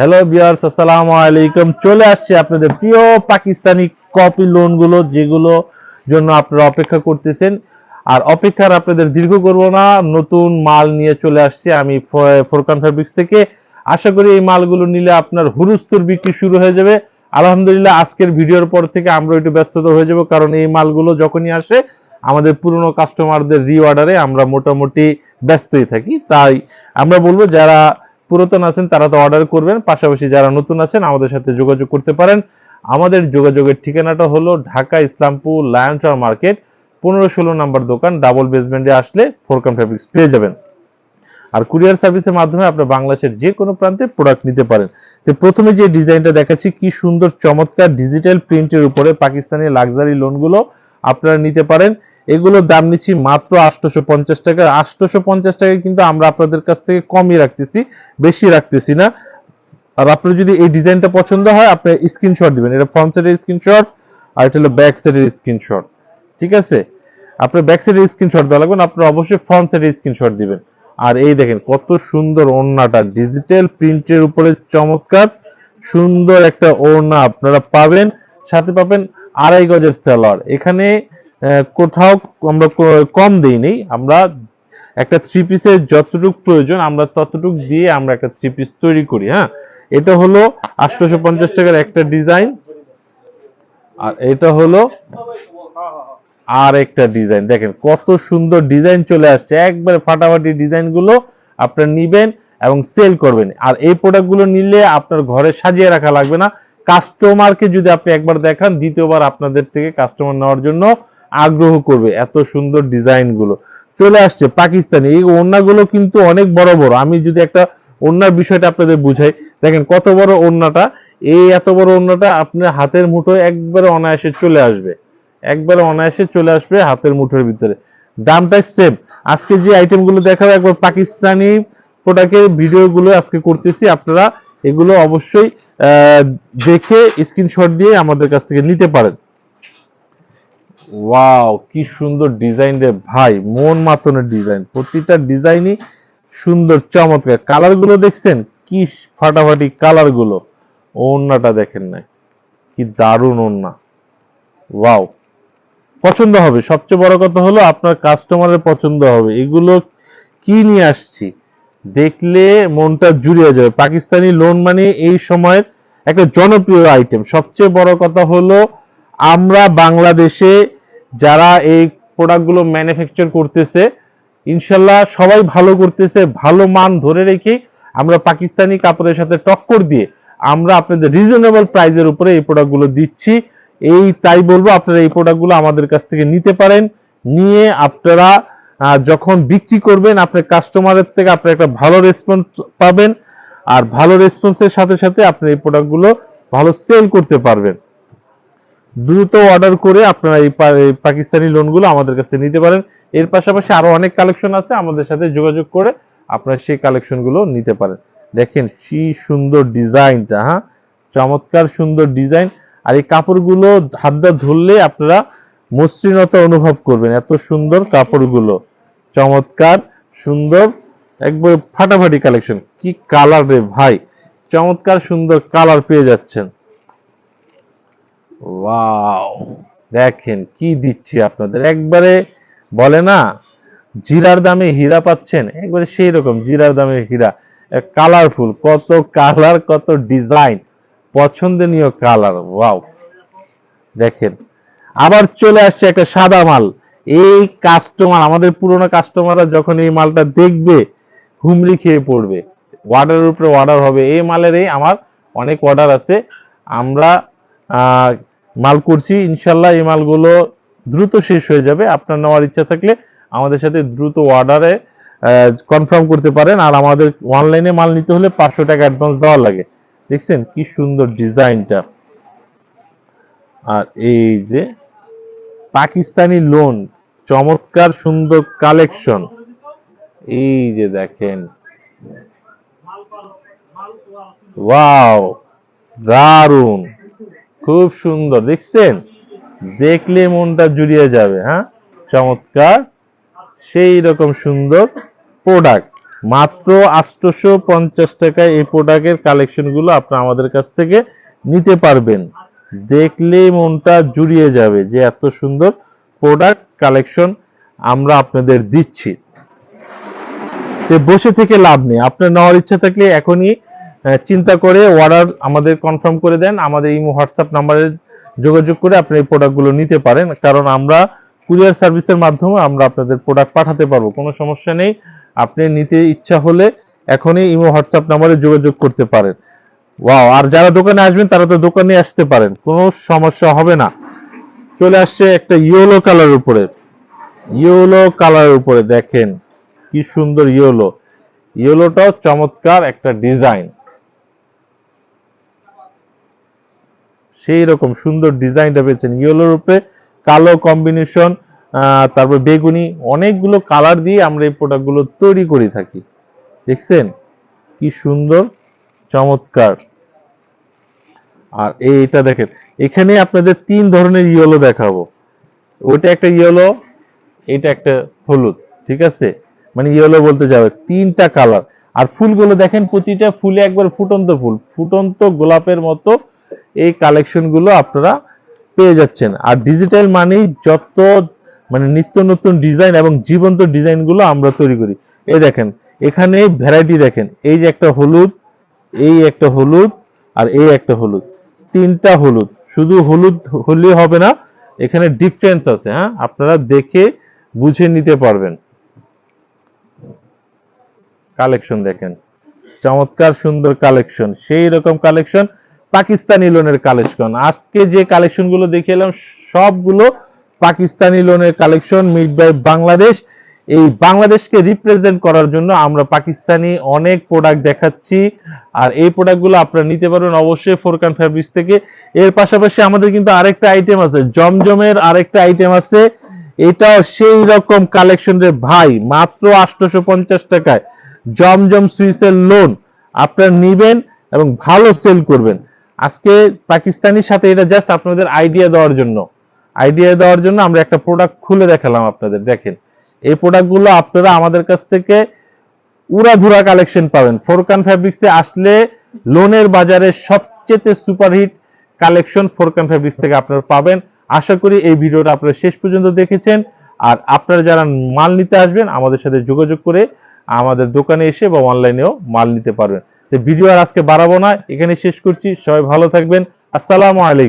Hello বিয়ার্স আসসালামু আলাইকুম চলে আসছে আপনাদের প্রিয় পাকিস্তানি কপি লোনগুলো যেগুলো জন্য আপনারা অপেক্ষা করতেছেন। আর অপেক্ষার আপনাদের দীর্ঘ করব না, নতুন মাল নিয়ে চলে আসছে আমি ফোরকান ফেব্রিক্স থেকে। আশা করি এই মালগুলো নিলে আপনার হুরুস্তুর বিক্রি শুরু হয়ে যাবে। আলহামদুলিল্লাহ, আজকের ভিডিওর পর থেকে আমরা একটু ব্যস্ততা হয়ে যাব, কারণ এই মালগুলো যখনই আসে, আমাদের পুরনো কাস্টমারদের রিঅর্ডারে আমরা মোটামুটি ব্যস্তই থাকি। তাই আমরা বলব, যারা পুরাতন আছেন, তারা তো অর্ডার করবেন। পাশাপাশি যারা নতুন আছেন, আমাদের সাথে যোগাযোগ করতে পারেন। আমাদের যোগাযোগের ঠিকানাটা হলো ঢাকা ইসলামপুর লায়ন লায়নচর মার্কেট পনেরো ষোলো নাম্বার দোকান ডাবল বেসমেন্টে আসলে ফোরকাম ফ্যাব্রিক্স পেয়ে যাবেন। আর কুরিয়ার সার্ভিসের মাধ্যমে আপনার বাংলাদেশের যে কোনো প্রান্তে প্রোডাক্ট নিতে পারেন। তো প্রথমে যে ডিজাইনটা দেখাচ্ছি, কি সুন্দর চমৎকার ডিজিটাল প্রিন্টের উপরে পাকিস্তানি লাক্সারি লোনগুলো আপনারা নিতে পারেন। এগুলোর দাম নিচ্ছি মাত্র আটশোশো পঞ্চাশ টাকা। আটশোশো পঞ্চাশ টাকা কিন্তু আমরা আপনাদের কাছ থেকে কমই রাখতেছি, বেশি রাখতেছি না। আর আপনার যদি এই ডিজাইনটা পছন্দ হয়, আপনি স্ক্রিনশট দিবেন। এটা ফ্রন্ট সাইডের স্ক্রিনশট আর এটা হলো ব্যাক সাইডের স্ক্রিনশট ঠিক আছে? আপনার ব্যাক সাইডের স্ক্রিনশট দেওয়া লাগবে আপনার অবশ্যই ফ্রন্ট সাইডের স্ক্রিনশট দিবেন। আর এই দেখেন, কত সুন্দর ওড়নাটা ডিজিটাল প্রিন্টের উপরে চমৎকার, সুন্দর একটা ওড়না আপনারা পাবেন। সাথে পাবেন আড়াই গজের সেলার এখানে কোথাও আমরা কম দেইনি। আমরা একটা থ্রি পিসের যতটুকু প্রয়োজন, আমরা ততটুকু দিয়ে আমরা একটা থ্রি পিস তৈরি করি হ্যাঁ? এটা হলো আটশোশো পঞ্চাশ টাকার একটা ডিজাইন আর এটা হলো আর একটা ডিজাইন দেখেন, কত সুন্দর ডিজাইন চলে আসছে। একবারে ফাটাফাটি ডিজাইনগুলো আপনার নিবেন এবং সেল করবেন। আর এই প্রোডাক্টগুলো নিলে আপনার ঘরে সাজিয়ে রাখা লাগবে না। কাস্টমারকে যদি আপনি একবার দেখান, দ্বিতীয়বার আপনাদের থেকে কাস্টমার নেওয়ার জন্য আগ্রহ করবে এত সুন্দর ডিজাইনগুলো। চলে আসছে পাকিস্তানি। এই ওড়নাগুলো কিন্তু অনেক বড় বড়। আমি যদি একটা ওড়নার বিষয়টা আপনাদের বুঝাই, দেখেন কত বড় ওড়নাটা। এই এত বড় ওড়নাটা আপনার হাতের মুঠোয় একবারে অনায়াসে চলে আসবে। একবারে অনায়াসে চলে আসবে হাতের মুঠোর ভিতরে। দামটা সেম আজকে যে আইটেমগুলো দেখাবো, একবার পাকিস্তানি প্রোডাক্টের ভিডিও গুলো আজকে করতেছি। আপনারা এগুলো অবশ্যই দেখে স্ক্রিনশট দিয়ে আমাদের কাছ থেকে নিতে পারেন। ওয়াও কি সুন্দর ডিজাইন রে ভাই, মন মাতনের ডিজাইন প্রতিটা ডিজাইনই সুন্দর, চমৎকার। কালারগুলো দেখছেন? কি ফাটাফাটি কালারগুলো। ওড়নাটা দেখেন নাই। কি দারুণ ওড়না। ওয়াও পছন্দ হবে। সবচেয়ে বড় কথা হলো আপনার কাস্টমারের পছন্দ হবে। এগুলো কি নিয়ে আসছি? দেখলে মনটা জুড়িয়ে যাবে। পাকিস্তানি লোন মানে এই সময়ের একটা জনপ্রিয় আইটেম সবচেয়ে বড় কথা হলো আমরা বাংলাদেশে যারা এই প্রোডাক্টগুলো ম্যানুফ্যাকচার করতেছে, ইনশাল্লাহ সবাই ভালো করতেছে, ভালো মান ধরে রেখে আমরা পাকিস্তানি কাপড়ের সাথে টক্কর দিয়ে আমরা আপনাদের রিজনেবল প্রাইজের উপরে এই প্রোডাক্টগুলো দিচ্ছি। এই তাই বলব, আপনারা এই প্রোডাক্টগুলো আমাদের কাছ থেকে নিতে পারেন। নিয়ে আপনারা যখন বিক্রি করবেন, আপনার কাস্টমারের থেকে আপনি একটা ভালো রেসপন্স পাবেন। আর ভালো রেসপন্সের সাথে সাথে আপনি এই প্রোডাক্টগুলো ভালো সেল করতে পারবেন। দ্রুত অর্ডার করে আপনারা এই পাকিস্তানি লোনগুলো আমাদের কাছে নিতে পারেন। এর পাশাপাশি আরও অনেক কালেকশন আছে, আমাদের সাথে যোগাযোগ করে আপনারা সেই কালেকশনগুলো নিতে পারেন। দেখেন কি সুন্দর ডিজাইনটা হ্যাঁ? চমৎকার সুন্দর ডিজাইন। আর এই কাপড়গুলো হাত দিয়ে ধরলে আপনারা মসৃণতা অনুভব করবেন, এত সুন্দর কাপড়গুলো। চমৎকার, সুন্দর, একবার ফাটাফাটি কালেকশন কি কালার রে ভাই! চমৎকার সুন্দর কালার পেয়ে যাচ্ছেন। ওয়াও, দেখেন কি দিচ্ছি আপনাদের। একবারে বলে না, জিরার দামে হীরা পাচ্ছেন, একবারে সেই রকম জিরার দামে হীরা। কালারফুল কত কালার কত ডিজাইন পছন্দনীয় কালার ওয়াও। দেখেন, আবার চলে আসছে একটা সাদা মাল। এই কাস্টমার আমাদের পুরোনো কাস্টমাররা যখন এই মালটা দেখবে, হুমড়ি খেয়ে পড়বে। অর্ডারের উপরে অর্ডার হবে। এই মালের এই আমার অনেক অর্ডার আছে। আমরা মাল করছি, ইনশাল্লাহ এই মালগুলো দ্রুত শেষ হয়ে যাবে। আপনার নেওয়ার ইচ্ছা থাকলে আমাদের সাথে দ্রুত অর্ডারে কনফার্ম করতে পারেন। আর আমাদের অনলাইনে মাল নিতে হলে পাঁচশো টাকা অ্যাডভান্স দেওয়া লাগে। দেখছেন কি সুন্দর ডিজাইনটা আর এই যে পাকিস্তানি লোন চমৎকার সুন্দর কালেকশন এই যে দেখেন। দারুণ খুব সুন্দর, দেখছেন? দেখলে মনটা জুড়িয়ে যাবে হ্যাঁ? চমৎকার। সেই রকম সুন্দর প্রোডাক্ট মাত্র আটশোশো পঞ্চাশ টাকায় এই প্রোডাক্টের কালেকশনগুলো আপনারা আমাদের কাছ থেকে নিতে পারবেন। দেখলেই মনটা জুড়িয়ে যাবে যে এত সুন্দর প্রোডাক্ট কালেকশন আমরা আপনাদের দিচ্ছি। বসে থেকে লাভ নেই। আপনার নেওয়ার ইচ্ছা থাকলে এখনই চিন্তা করে অর্ডার আমাদের কনফার্ম করে দেন। আমাদের ইমো হোয়াটসঅ্যাপ নাম্বারে যোগাযোগ করে আপনি এই প্রোডাক্টগুলো নিতে পারেন। কারণ আমরা কুরিয়ার সার্ভিসের মাধ্যমে আমরা আপনাদের প্রোডাক্ট পাঠাতে পারব, কোনো সমস্যা নেই। আপনি নিতে ইচ্ছা হলে এখনই ইমো হোয়াটসঅ্যাপ নাম্বারে যোগাযোগ করতে পারেন। ওয়াও আর যারা দোকানে আসবেন, তারা তো দোকানে আসতে পারেন, কোনো সমস্যা হবে না। চলে আসছে একটা ইয়েলো কালার উপরে। ইয়েলো কালার উপরে দেখেন, কি সুন্দর ইয়েলো ইয়েলোটাও চমৎকার একটা ডিজাইন সেই রকম সুন্দর ডিজাইনটা পেয়েছেন। ইয়েলোর উপরে কালো কম্বিনেশন তারপর বেগুনি, অনেকগুলো কালার দিয়ে আমরা এই প্রোডাক্টগুলো তৈরি করে থাকি। দেখছেন? কি সুন্দর, চমৎকার। আর এইটা দেখেন, এখানে আপনাদের তিন ধরনের ইয়েলো দেখাবো। ওইটা একটা ইয়েলো এটা একটা হলুদ, ঠিক আছে? মানে ইয়েলো বলতে যাবে, তিনটা কালার আর ফুলগুলো দেখেন, প্রতিটা ফুলে একবার ফুটন্ত ফুল, ফুটন্ত গোলাপের মতো এই কালেকশনগুলো আপনারা পেয়ে যাচ্ছেন। আর ডিজিটাল মানেই যত মানে নিত্য নতুন ডিজাইন এবং জীবন্ত ডিজাইনগুলো আমরা তৈরি করি। এই দেখেন, এখানে ভ্যারাইটি দেখেন, এই যে একটা হলুদ, এই একটা হলুদ, আর এই একটা হলুদ। তিনটা হলুদ, শুধু হলুদ হলে হবে না, এখানে ডিফারেন্স আছে হ্যাঁ? আপনারা দেখে বুঝে নিতে পারবেন। কালেকশন দেখেন, চমৎকার সুন্দর কালেকশন সেই রকম কালেকশন পাকিস্তানি লোনের কালেকশন আজকে যে কালেকশনগুলো দেখে এলাম, সবগুলো পাকিস্তানি লোনের কালেকশন মিড বাই বাংলাদেশ। এই বাংলাদেশকে রিপ্রেজেন্ট করার জন্য আমরা পাকিস্তানি অনেক প্রোডাক্ট দেখাচ্ছি। আর এই প্রোডাক্টগুলো আপনারা নিতে পারবেন অবশ্যই ফোরকান ফ্যাব্রিক্স থেকে। এর পাশাপাশি আমাদের কিন্তু আরেকটা আইটেম আছে, জমজমের আরেকটা আইটেম আছে। এটাও সেই রকম কালেকশন রে ভাই, মাত্র আটশোশো পঞ্চাশ টাকায়। জমজম সুইসের লোন আপনারা নিবেন এবং ভালো সেল করবেন। আজকে পাকিস্তানির সাথে এটা জাস্ট আপনাদের আইডিয়া দেওয়ার জন্য। আইডিয়া দেওয়ার জন্য আমরা একটা প্রোডাক্ট খুলে দেখালাম আপনাদের, দেখেন। এই প্রোডাক্টগুলো আপনারা আমাদের কাছ থেকে উড়াধুরা কালেকশন পাবেন। ফোরকান ফ্যাব্রিক্সে আসলে লোনের বাজারে সবচেয়ে সুপারহিট কালেকশন ফোরকান ফ্যাব্রিক্স থেকে আপনারা পাবেন। আশা করি এই ভিডিওটা আপনারা শেষ পর্যন্ত দেখেছেন। আর আপনারা যারা মাল নিতে আসবেন, আমাদের সাথে যোগাযোগ করে আমাদের দোকানে এসে বা অনলাইনেও মাল নিতে পারবেন। ভিডিও আর আজকে বাড়াবো না। এখানে শেষ করছি। সবাই ভালো থাকবেন। আসসালামু আলাইকুম।